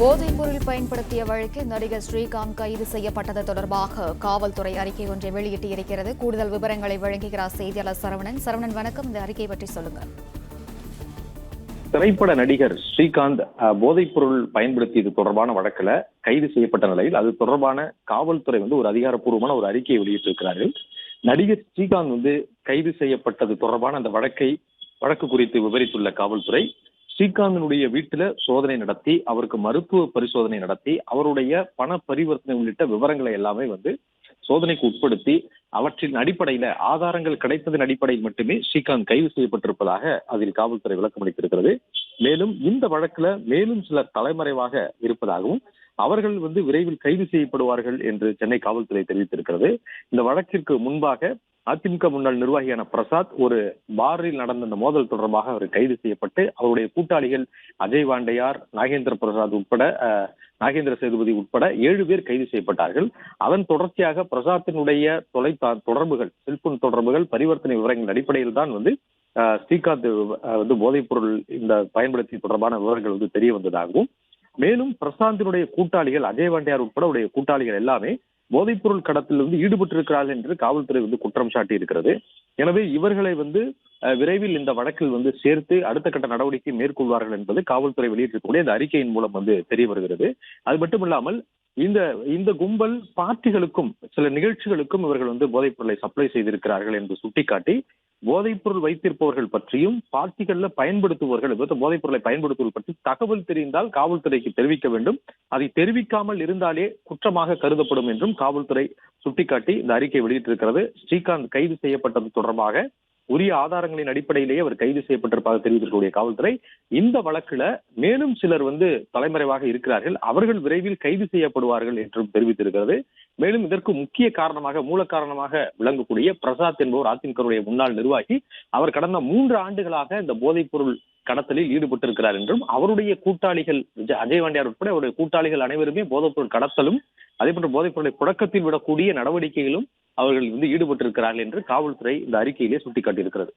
போதைப் பொருள் பயன்படுத்திய வழக்கில் நடிகர் ஸ்ரீகாந்த் கைது செய்யப்பட்டது தொடர்பாக காவல்துறை அறிக்கை ஒன்றை வெளியிட்டிருக்கிறது. கூடுதல் விவரங்களை வழங்குகிறார் செய்தியாளர் சரவணன். சரவணன் வணக்கம். இந்த அறிக்கை பற்றி சொல்லுங்க திரைப்பட நடிகர் ஸ்ரீகாந்த் போதைப்பொருள் போதைப் பொருள் பயன்படுத்தியது தொடர்பான வழக்கில் கைது செய்யப்பட்ட நிலையில் அது தொடர்பான காவல்துறை வந்து ஒரு அதிகாரப்பூர்வமான ஒரு அறிக்கையை வெளியிட்டிருக்கிறார்கள் நடிகர் ஸ்ரீகாந்த் வந்து கைது செய்யப்பட்டது தொடர்பான அந்த வழக்கை வழக்கு குறித்து விவரித்துள்ள காவல்துறை ஸ்ரீகாந்தினுடைய வீட்டுல சோதனை நடத்தி அவருக்கு மருத்துவ பரிசோதனை நடத்தி அவருடைய பண பரிவர்த்தனை உள்ளிட்ட விவரங்களை எல்லாமே வந்து சோதனைக்கு உட்படுத்தி அவற்றின் அடிப்படையில ஆதாரங்கள் கிடைத்ததன் அடிப்படையில் மட்டுமே ஸ்ரீகாந்த் கைது செய்யப்பட்டிருப்பதாக அதில் காவல்துறை விளக்கம் அளித்திருக்கிறது மேலும் இந்த வழக்குல மேலும் சிலர் தலைமறைவாக இருப்பதாகவும் அவர்கள் வந்து விரைவில் கைது செய்யப்படுவார்கள் என்று சென்னை காவல்துறை தெரிவித்திருக்கிறது. இந்த வழக்கிற்கு முன்பாக அதிமுக முன்னாள் நிர்வாகியான பிரசாத் ஒரு பாரில் நடந்த இந்த மோதல் தொடர்பாக அவர் கைது செய்யப்பட்டு அவருடைய கூட்டாளிகள் அஜய் வாண்டையார் நாகேந்திர பிரசாத் உட்பட நாகேந்திர சேதுபதி உட்பட ஏழு பேர் கைது செய்யப்பட்டார்கள். அதன் தொடர்ச்சியாக பிரசாத்தினுடைய தொலை தொடர்புகள் செல்போன் தொடர்புகள் பரிவர்த்தனை விவரங்கள் அடிப்படையில் தான் வந்து ஸ்ரீகாந்த் அஹ், வந்து போதைப் பொருள் இந்த பயன்படுத்தி தொடர்பான விவரங்கள் வந்து தெரிய வந்ததாகவும் மேலும் பிரசாந்தினுடைய கூட்டாளிகள் அஜய் வாண்டியார் உட்பட உடைய கூட்டாளிகள் எல்லாமே போதைப்பொருள் கடத்தில் வந்து ஈடுபட்டிருக்கிறார்கள் என்று காவல்துறை வந்து குற்றம் சாட்டி இருக்கிறது எனவே இவர்களை வந்து அஹ், விரைவில் இந்த வழக்கில் வந்து சேர்த்து அடுத்த கட்ட நடவடிக்கை மேற்கொள்வார்கள் என்பது காவல்துறை வெளியிட்டிருக்கக்கூடிய இந்த அறிக்கையின் மூலம் வந்து தெரிய வருகிறது அது மட்டும் இல்லாமல் இந்த இந்த கும்பல் பார்ட்டிகளுக்கும் சில நிகழ்ச்சிகளுக்கும் இவர்கள் வந்து போதைப் பொருளை சப்ளை செய்திருக்கிறார்கள் என்று சுட்டிக்காட்டி போதைப்பொருள் வைத்திருப்பவர்கள் பற்றியும் பார்ட்டிகள்ல பயன்படுத்துபவர்கள் அதாவது போதைப் பொருளை பயன்படுத்துவது பற்றி தகவல் தெரிந்தால் காவல்துறைக்கு தெரிவிக்க வேண்டும். அதை தெரிவிக்காமல் இருந்தாலே குற்றமாக கருதப்படும் என்றும் காவல்துறை சுட்டிக்காட்டி இந்த அறிக்கை வெளியிட்டிருக்கிறது. ஸ்ரீகாந்த் கைது செய்யப்பட்டது தொடர்பாக உரிய ஆதாரங்களின் அடிப்படையிலேயே அவர் கைது செய்யப்பட்டிருப்பதாக தெரிவித்திருக்கக்கூடிய காவல்துறை இந்த வழக்குல மேலும் சிலர் வந்து தலைமறைவாக இருக்கிறார்கள். அவர்கள் விரைவில் கைது செய்யப்படுவார்கள் என்றும் தெரிவித்திருக்கிறது. மேலும் இதற்கு முக்கிய காரணமாக மூல காரணமாக விளங்கக்கூடிய பிரசாத் என்பவர் அதிமுகவுடைய முன்னாள் நிர்வாகி அவர் கடந்த மூன்று ஆண்டுகளாக இந்த போதைப்பொருள் கடத்தலில் ஈடுபட்டிருக்கிறார் என்றும் அவருடைய கூட்டாளிகள் அஜய் வாண்டியார் உட்பட அவருடைய கூட்டாளிகள் அனைவருமே போதைப்பொருள் கடத்தலும் அதே போன்ற போதைப்பொருளை புழக்கத்தில் விடக்கூடிய நடவடிக்கைகளும் அவர்கள் வந்து ஈடுபட்டிருக்கிறார்கள் என்று காவல்துறை இந்த அறிக்கையிலே சுட்டிக்காட்டியிருக்கிறது.